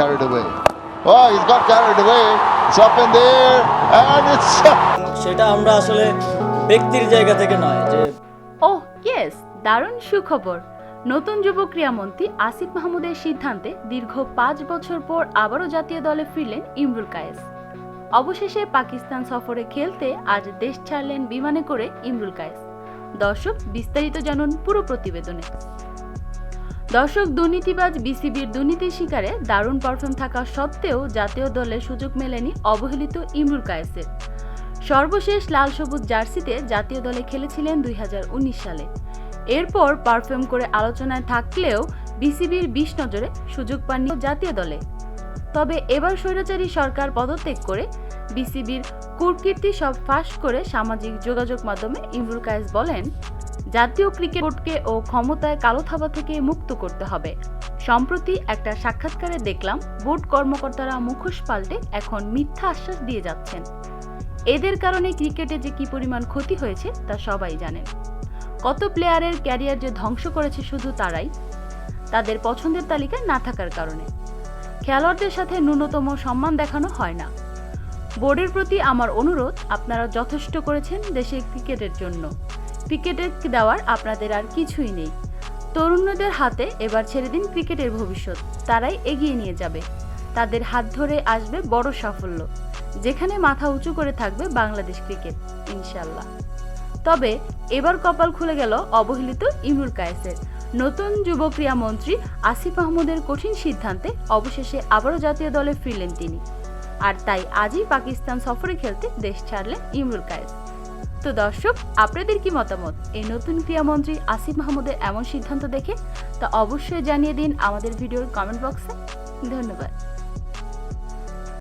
carried away. Oh, he's got carried away. It's up in there, and it's. সেটা আমরা আসলে ব্যক্তির জায়গা থেকে নয় যে ওহ ইয়েস দারুণ সুখবর নতুন যুব ক্রীড়ামন্ত্রী আসিফ মাহমুদের সিদ্ধান্তে দীর্ঘ পাঁচ বছর পর আবারও জাতীয় দলে ফিরলেন ইমরুল কায়েস অবশেষে পাকিস্তান সফরে খেলতে আজ দেশ ছাড়লেন বিমানে করে ইমরুল কায়েস দর্শক বিস্তারিত জানুন পুরো প্রতিবেদনে দর্শক দুর্নীতিবাজ বিসিবির দুর্নীতির শিকারে দারুণ পারফর্ম থাকা সত্ত্বেও জাতীয় দলে সুযোগ মেলেনি অবহেলিত ইমরুল কায়েসের। সর্বশেষ লাল সবুজ জার্সিতে জাতীয় দলে খেলেছিলেন দুই হাজার উনিশ সালে। এরপর পারফর্ম করে আলোচনায় থাকলেও বিসিবির বিশ নজরে সুযোগ পাননি জাতীয় দলে। তবে এবার স্বৈরাচারী সরকার পদত্যাগ করে বিসিবির কুরকীর্তি সব ফাঁস করে সামাজিক যোগাযোগ মাধ্যমে ইমরুল কায়েস বলেন জাতীয় ক্রিকেট বোর্ডকে ও ক্ষমতায় কালো থাবা থেকে মুক্ত করতে হবে। সম্প্রতি একটা সাক্ষাৎকারে দেখলাম, বোর্ড কর্মকর্তারা মুখোশ পাল্টে এখন মিথ্যা আশ্বাস দিয়ে যাচ্ছেন। এদের কারণে ক্রিকেটে যে কি পরিমাণ ক্ষতি হয়েছে, তা সবাই জানেন কত প্লেয়ারের ক্যারিয়ার যে ধ্বংস করেছে শুধু তারাই, তাদের পছন্দের তালিকায় না থাকার কারণে। খেলোয়াড়দের সাথে ন্যূনতম সম্মান দেখানো হয় না। বোর্ডের প্রতি আমার অনুরোধ, আপনারা যথেষ্ট করেছেন দেশের ক্রিকেটের জন্য। ক্রিকেটের দেওয়ার আপনাদের আর কিছুই নেই। তরুণদের হাতে এবার ছেড়ে দিন ক্রিকেটের ভবিষ্যৎ। তারাই এগিয়ে নিয়ে যাবে। তাদের হাত ধরে আসবে বড় সাফল্য, যেখানে মাথা উঁচু করে থাকবে বাংলাদেশ ক্রিকেট ইনশাল্লাহ তবে এবার কপাল খুলে গেল অবহেলিত ইমরুল কায়েসের। নতুন যুব ক্রীড়া মন্ত্রী আসিফ আহমদের কঠিন সিদ্ধান্তে অবশেষে আবারও জাতীয় দলে ফিরলেন তিনি। আর তাই আজই পাকিস্তান সফরে খেলতে দেশ ছাড়লেন ইমরুল কায়েস। তো দর্শক, আপনাদের কি মতামত? এই নতুন ক্রীড়ামন্ত্রী আসিফ মাহমুদের এমন সিদ্ধান্ত দেখে তা অবশ্যই জানিয়ে দিন আমাদের ভিডিওর কমেন্ট বক্সে। ধন্যবাদ।